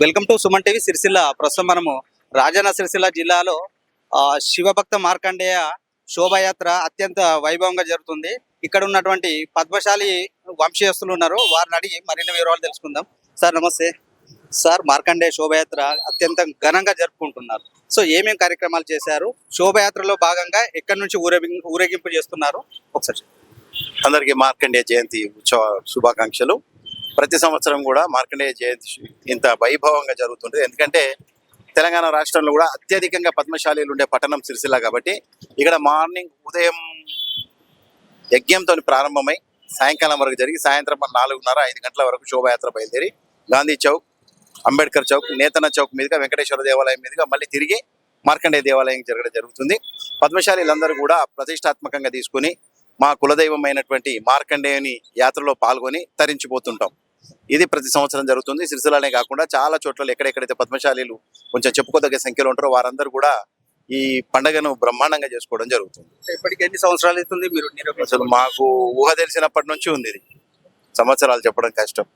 Welcome to Suman TV Sircilla. ప్రస్తుతం మనము రాజన్న సిరిసిల్ల జిల్లాలో ఆ, శివభక్త మార్కండేయ శోభయాత్ర అత్యంత వైభవంగా జరుగుతుంది. ఇక్కడ ఉన్నటువంటి పద్మశాలి వంశీయస్తులు ఉన్నారు. వారిని అడిగి మరిన్ని వివరాలు తెలుసుకుందాం. సార్ నమస్తే. సార్ మార్కండేయ శోభయాత్ర అత్యంత ఘనంగా జరుపుకుంటున్నారు. సో ఏమేం కార్యక్రమాలు చేశారు? శోభయాత్రలో భాగంగా ఎక్కడి నుంచి ఊరేగి ఊరేగింపు చేస్తున్నారు? ఒకసారి అందరికీ మార్కండేయ జయంతి ఉత్సవ శుభాకాంక్షలు. ప్రతి సంవత్సరం కూడా మార్కండేయ జయంతి ఇంత వైభవంగా జరుగుతుంది ఎందుకంటే తెలంగాణ రాష్ట్రంలో కూడా అత్యధికంగా పద్మశాలీలు ఉండే పట్టణం సిరిసిల్ల కాబట్టి ఇక్కడ మార్నింగ్ ఉదయం యజ్ఞంతో ప్రారంభమై సాయంకాలం వరకు జరిగి సాయంత్రం నాలుగున్నర ఐదు గంటల వరకు శోభాయాత్ర బయలుదేరి గాంధీ చౌక్ అంబేద్కర్ చౌక్ నేతన చౌక్ మీదుగా వెంకటేశ్వర దేవాలయం మీదుగా మళ్ళీ తిరిగి మార్కండేయ దేవాలయం జరగడం జరుగుతుంది. పద్మశాలీలందరూ కూడా ప్రతిష్టాత్మకంగా తీసుకుని మా కులదైవమైనటువంటి మార్కండేయుని యాత్రలో పాల్గొని తరించిపోతుంటాం. ఇది ప్రతి సంవత్సరం జరుగుతుంది. సిరిసిల్లానే కాకుండా చాలా చోట్ల ఎక్కడెక్కడైతే పద్మశాలీలు కొంచెం చెప్పుకోదగ్గ సంఖ్యలో ఉంటారో వారందరూ కూడా ఈ పండగను బ్రహ్మాండంగా చేసుకోవడం జరుగుతుంది. ఇప్పటికి ఎన్ని సంవత్సరాలు అవుతుంది మీరు అసలు మాకు ఊహ తెలిసినప్పటి నుంచి ఉంది ఇది. సంవత్సరాలు చెప్పడం కష్టం.